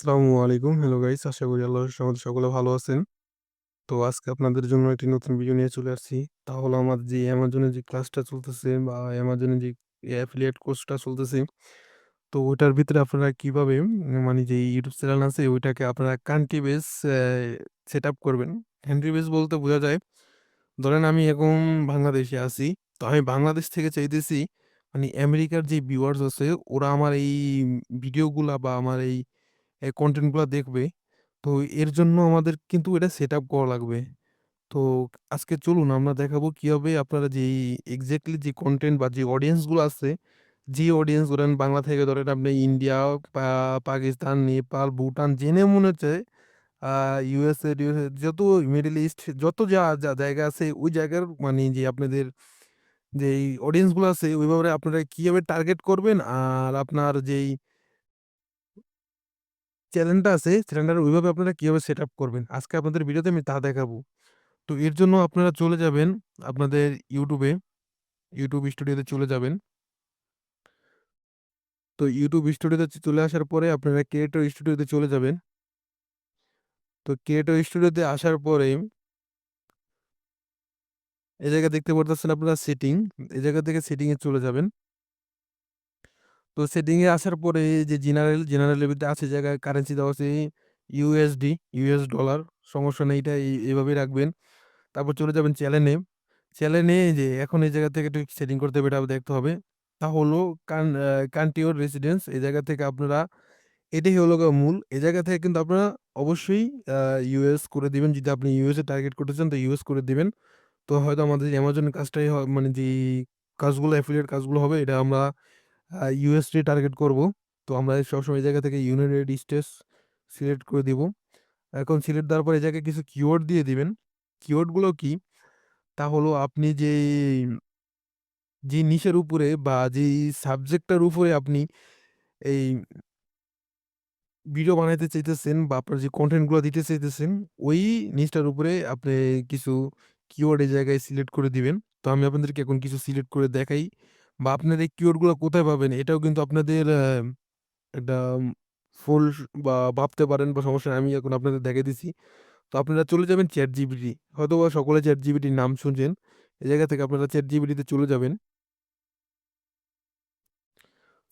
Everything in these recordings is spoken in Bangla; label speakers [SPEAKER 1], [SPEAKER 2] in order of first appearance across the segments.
[SPEAKER 1] আসসালামু আলাইকুম। হ্যালো গাইস আশা করি আল্লাহর রহমতে সকলে ভালো আছেন। তো আজকে আপনাদের জন্য একটি নতুন ভিডিও নিয়ে চলে আসছি। তা হলো আমার যে অ্যামাজনের যে ক্লাসটা চলতেছে বা অ্যামাজনের যে অ্যাফিলিয়েট কোর্সটা চলতেছে। তো ওইটার ভিতরে আপনারা কীভাবে মানে যে ইউটিউব চ্যানেল আছে ওইটাকে আপনারা কান্ট্রি বেস অ্যা সেটআপ করবেন। কান্ট্রি বেস বলতে বোঝা যায়, ধরেন আমি এখন বাংলাদেশে আছি। তো আমি বাংলাদেশ থেকে চাইতেছি মানে আমেরিকার যে ভিউয়ার্স আছে ওরা আমার এই ভিডিওগুলা বা আমার এই এই কনটেন্টগুলা দেখবে। তো এর জন্য আমাদের কিন্তু এটা সেট আপ করা লাগবে। তো আজকে চলুন আমরা দেখাবো কীভাবে আপনারা যেই এক্সাক্টলি যে কনটেন্ট বা যে অডিয়েন্সগুলো আছে, যে অডিয়েন্স ধরেন বাংলা থেকে ধরেন আপনি ইন্ডিয়া, পাকিস্তান, নেপাল, ভুটান জেনে মনে হচ্ছে ইউএসএ, টিউএসএ যত মিডল ইস্ট যত যা, যা জায়গা আছে ওই জায়গার মানে যে আপনাদের যেই অডিয়েন্সগুলো আছে ওইভাবে আপনারা কীভাবে টার্গেট করবেন আর আপনার যেই চ্যানেলটা আছে চ্যানেলটা ওইভাবে আপনারা কীভাবে সেটআপ করবেন। আজকে আপনাদের ভিডিওতে আমি তা দেখাবো। তো এর জন্য আপনারা চলে যাবেন আপনাদের ইউটিউবে ইউটিউব স্টুডিওতে চলে যাবেন। তো ইউটিউব স্টুডিওতে চলে আসার পরে আপনারা ক্রিয়েটর স্টুডিওতে চলে যাবেন। তো ক্রিয়েটর স্টুডিওতে আসার পরে এই জায়গায় দেখতে পারতেছেন আপনারা সেটিং, এই জায়গা থেকে সেটিংয়ে চলে যাবেন। তো সেটিং এ আসার পরে যে জেনারেল, জেনারেল ভিতরে আছে জায়গায় কারেন্সি দেওয়া আছে ইউএসডি, ইউএস ডলার সমস্যা নেই এটা এই এভাবেই রাখবেন। তারপর চলে যাবেন চ্যানেলে, চ্যানেলে যে এখন এই জায়গা থেকে একটু সেটিং করতে হবে এটা দেখতে হবে। তা হলো কান্ট্রি ওর রেসিডেন্স এই জায়গা থেকে আপনারা এটাই হলো মূল। এই জায়গা থেকে কিন্তু আপনারা অবশ্যই ইউএস করে দিবেন। যদি আপনি ইউএসএ টার্গেট করতে চান তো ইউএস করে দিবেন। তো হয়তো আমাদের অ্যামাজনের কাজটাই মানে যেই কাজগুলো অ্যাফিলিয়েট কাজগুলো হবে এটা আমরা ইউএসডি টার্গেট করব। তো আমরা সবসময় এই জায়গা থেকে ইউনাইটেড স্টেটস সিলেক্ট করে দিব। এখন সিলেক্ট দেওয়ার পরে এই জায়গায় কিছু কিওয়ার্ড দিয়ে দিবেন। কিওয়ার্ডগুলো কি? তা হলো আপনি যে যে নিশের উপরে বা যেই সাবজেক্টটার উপরে আপনি এই ভিডিও বানাইতে চাইতেছেন বা আপনার যে কন্টেন্টগুলো দিতে চাইতেছেন, ওই নিচটার উপরে আপনি কিছু কিওয়ার্ড এই জায়গায় সিলেক্ট করে দিবেন। তো আমি আপনাদেরকে এখন কিছু সিলেক্ট করে দেখাই বা আপনার এই কিওয়ার্ডগুলা কোথায় পাবেন এটাও কিন্তু আপনাদের একটা ফুল বা ভাবতে পারেন বা সমস্যা। আমি এখন আপনাদের দেখে দিছি। তো আপনারা চলে যাবেন ChatGPT হয়তোবা সকলে চ্যাট র নাম শুনছেন। এই জায়গা থেকে আপনারা ChatGPT তে চলে যাবেন।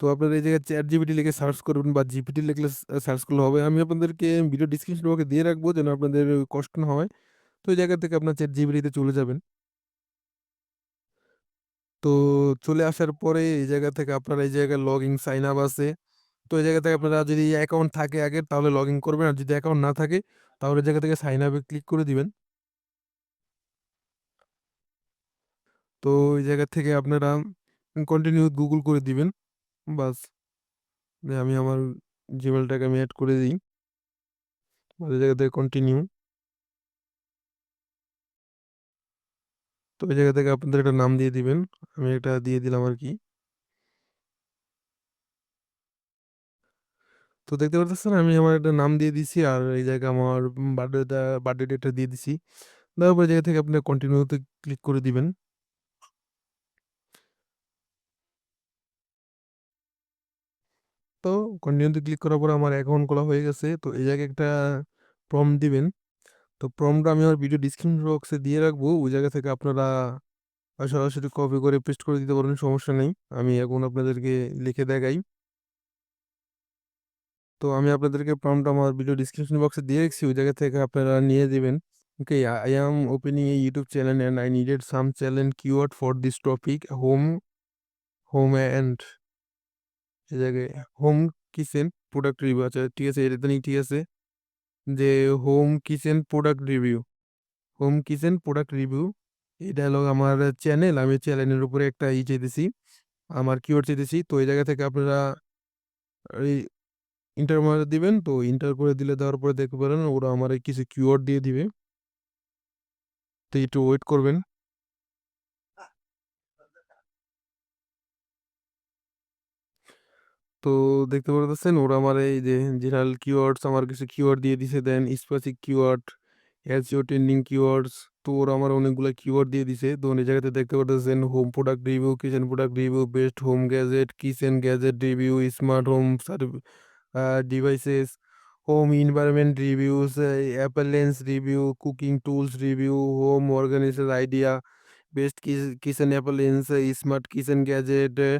[SPEAKER 1] তো আপনারা এই জায়গায় ChatGPT লিখে সার্চ করবেন বা জিপিটি লিখলে সার্চ করলে হবে। আমি আপনাদেরকে ভিডিও ডেসক্রিপশন বক্সে দিয়ে রাখব যেন আপনাদের কষ্ট না হয়। তো এই জায়গা থেকে আপনার ChatGPT তে চলে যাবেন। তো চলে আসার পরে এই জায়গা থেকে আপনারা এই জায়গায় লগইন সাইন আপ আছে। তো এই জায়গা থেকে আপনারা যদি অ্যাকাউন্ট থাকে আগের তাহলে লগইন করবেন। আর যদি অ্যাকাউন্ট না থাকে, তাহলে এই জায়গা থেকে সাইন আপে ক্লিক করে দিবেন। তো এই জায়গা থেকে আপনারা কন্টিনিউ গুগল করে দিবেন। বাস। আমি আমার জিমেলটাকে আমি অ্যাড করে দিই। এই জায়গা থেকে কন্টিনিউ। তো ওই জায়গা থেকে আপনাদের একটা নাম দিয়ে দিবেন। আমি এটা দিয়ে দিলাম আর কি তো দেখতে পারতেছেন আমি আমার একটা নাম দিয়ে দিছি আর এই জায়গায় আমার বার্থডেটা বার্থডে ডেটটা দিয়ে দিছি। দেওয়ার পরে জায়গা থেকে আপনি কন্টিনিউতে ক্লিক করে দিবেন। তো কন্টিনিউতে ক্লিক করার পরে আমার অ্যাকাউন্ট খোলা হয়ে গেছে। তো এই জায়গায় একটা প্রম্পট দিবেন। তো প্রম্পটটা আমি আমার ভিডিও ডেসক্রিপশন বক্সে দিয়ে রাখব। ওই জায়গা থেকে আপনারা সরাসরি কপি করে পেস্ট করে দিতে পারবেন সমস্যা নেই। আমি এখন আপনাদেরকে লিখে দেখাই। তো আমি আপনাদেরকে প্রম্পট আমার ভিডিও ডিসক্রিপশন বক্সে দিয়ে রাখছি। ওই জায়গা থেকে আপনারা নিয়ে দিবেন। Okay I am opening a YouTube channel and I needed some challenge keyword for this topic home home and এই জায়গায় হোম কিচেন প্রোডাক্ট রিভিউ আচ্ছা ঠিক আছে এটা তো ঠিক আছে। যে home kitchen product review, home kitchen product review এটা হলো আমার চ্যানেল। আমি চ্যানেলের উপরে একটা ই চাইতেছি। আমার কিওর চাইতেছি। তো এই জায়গা থেকে আপনারা এই ইন্টার মারে দিবেন। তো ইন্টার করে দিলে দেওয়ার পরে দেখতে পারেন ওরা আমার কিছু কিওয়ার্ড দিয়ে দিবে। তো একটু ওয়েট করবেন। তো দেখতে পারতেছেন ওরা আমার এই যে জেনারেল কিওয়ার্ডস আমার কিছু কিওয়ার্ড দিয়ে দিছে। Then specific keyword, SEO trending keywords তো ওরা আমার অনেকগুলা কিওয়ার্ড দিয়ে দিছে। তো এই জায়গাতে দেখতে পারতেছেন home product review, kitchen product review, best home gadget, kitchen gadget review, smart home devices, home environment reviews, uh, appliance review, cooking tools review, home organizer idea, best ki- kitchen appliance, uh, smart kitchen gadget, uh,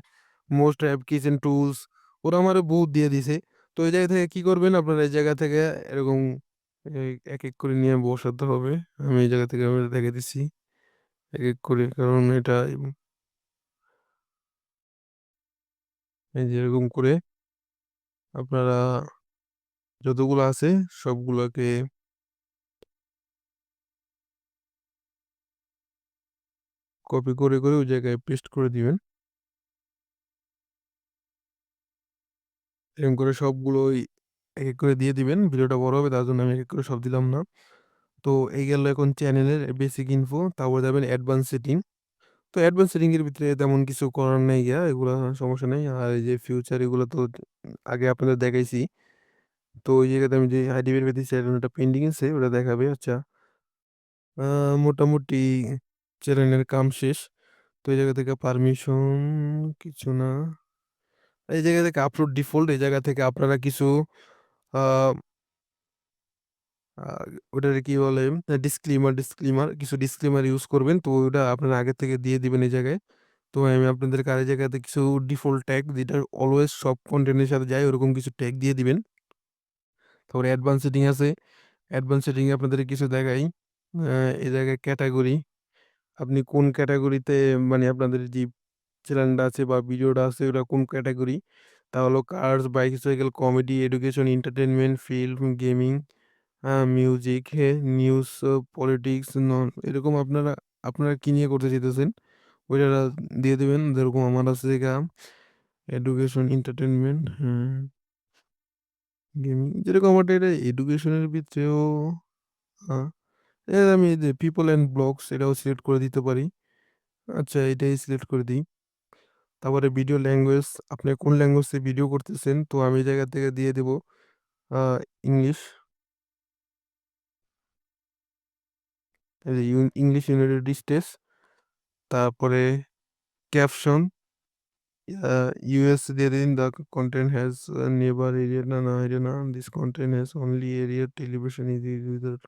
[SPEAKER 1] ওরা আমারে বহুত দিয়ে দিছে। তো এই জায়গা থেকে কি করবেন আপনারা এই জায়গা থেকে এরকম এক, এক করে নিয়ে বসাতে হবে। আমি এই জায়গা থেকে আমি দেখে দিচ্ছি। এক, এক করে কারণ এটা এই যে এরকম করে আপনারা যতগুলো আছে সবগুলোকে কপি করে, করে ওই জায়গায় পেস্ট করে দিবেন। এরকম করে সবগুলোই এক, এক করে দিয়ে দিবেন। ভিডিওটা বড় হবে তার জন্য আমি এক, এক করে সব দিলাম না। তো এই গেল এখন চ্যানেলের বেসিক ইনফো। তারপরে যাবেন অ্যাডভান্স সেটিং। তো অ্যাডভান্স সেটিংয়ের ভিতরে তেমন কিছু করার নেই গিয়া, এগুলো সমস্যা নেই। আর এই যে ফিউচার এগুলো তো আগে আপনাদের দেখাইছি। তো ওই জায়গাতে আমি যে আইডি বের করে দিছি ওটা পেন্ডিং আছে ওটা দেখাবে। আচ্ছা। মোটামুটি চ্যানেলের কাম শেষ। তো এই জায়গা থেকে পারমিশন কিছু না। এই জায়গা থেকে আপলোড ডিফল্ট এই জায়গা থেকে আপনারা কিছু ওটারে কি বলে? ডিসক্লিমার ডিসক্লিমার কিছু ডিসক্লিমার ইউজ করবেন। তো ওটা আপনারা আগে থেকে দিয়ে দিবেন এই জায়গায়। তো আমি আপনাদেরকে আর এই জায়গাতে কিছু ডিফল্ট ট্যাগ যেটা অলওয়েজ সব কনটেন্ট এর সাথে যায়, ওরকম কিছু ট্যাগ দিয়ে দিবেন। তারপরে অ্যাডভান্স সেটিং আছে। অ্যাডভান্স সেটিং এ আপনাদের কিছু দেখাই। এই জায়গায় ক্যাটাগরি আপনি কোন ক্যাটাগরিতে মানে আপনাদের যে চ্যানেলটা আছে বা ভিডিওটা আছে ওটা কোন ক্যাটেগরি। তা হলো cars, bicycle, comedy, education, entertainment film, gaming, music, news, politics, নন এরকম আপনারা আপনারা কী নিয়ে করতে চাইতেছেন ওইটা দিয়ে দেবেন যেরকম আমার আছে এডুকেশন, এন্টারটেনমেন্ট হুম। গেমিং যেরকম আমারটা এটা এডুকেশনের ভিতরেও আমি যে পিপল অ্যান্ড ব্লগস এটাও সিলেক্ট করে দিতে পারি। আচ্ছা এটাই সিলেক্ট করে দেই। তারপরে ভিডিও ল্যাঙ্গুয়েজ আপনি কোন ল্যাঙ্গুয়েজে ভিডিও করতেছেন তো আমি জায়গা থেকে দিয়ে দেব ইংলিশ। ইংলিশ ইউনাইটেড স্টেটস তারপরে ক্যাপশন ইউএস দিয়ে দিন the content has never aired না, না এটা না। This content has only aired television is without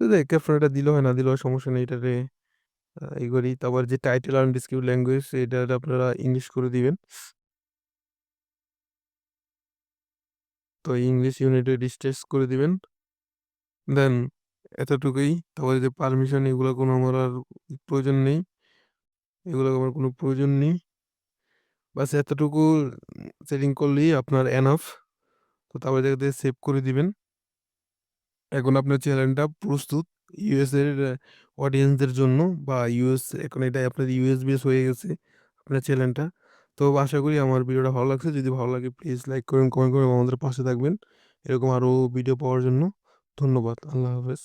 [SPEAKER 1] তো দেখ ক্যাপশন এটা দিলেও হয় না দিলেও সমস্যা নেই এটারে আ করি। তারপর যে টাইটেল অ্যান্ড ডেসক্রিপটিভ ল্যাঙ্গুয়েজ এটা আপনারা ইংলিশ করে দিবেন। তো ইংলিশ ইউনাইটেড স্টেটস করে দিবেন। দেন এতটুকুই। তারপরে যে পারমিশন এগুলো কোনো আমার আর প্রয়োজন নেই। এগুলো আমার কোনো প্রয়োজন নেই। বাস এতটুকু সেটিং করলেই আপনার এনাফ। তো তারপরে এই সেভ করে দিবেন। এখন আপনার চ্যানেলটা প্রস্তুত ইউএস এর অডিয়েন্সদের জন্য বা ইউএস এখন এটাই আপনার ইউএস বেস হয়ে গেছে আপনার চ্যানেলটা। তো আশা করি আমার ভিডিওটা ভালো লাগছে। যদি ভালো লাগে প্লিজ লাইক করুন কমেন্ট করুন আমাদের পাশে থাকবেন। এরকম আরও ভিডিও পাওয়ার জন্য ধন্যবাদ। আল্লাহ হাফেজ।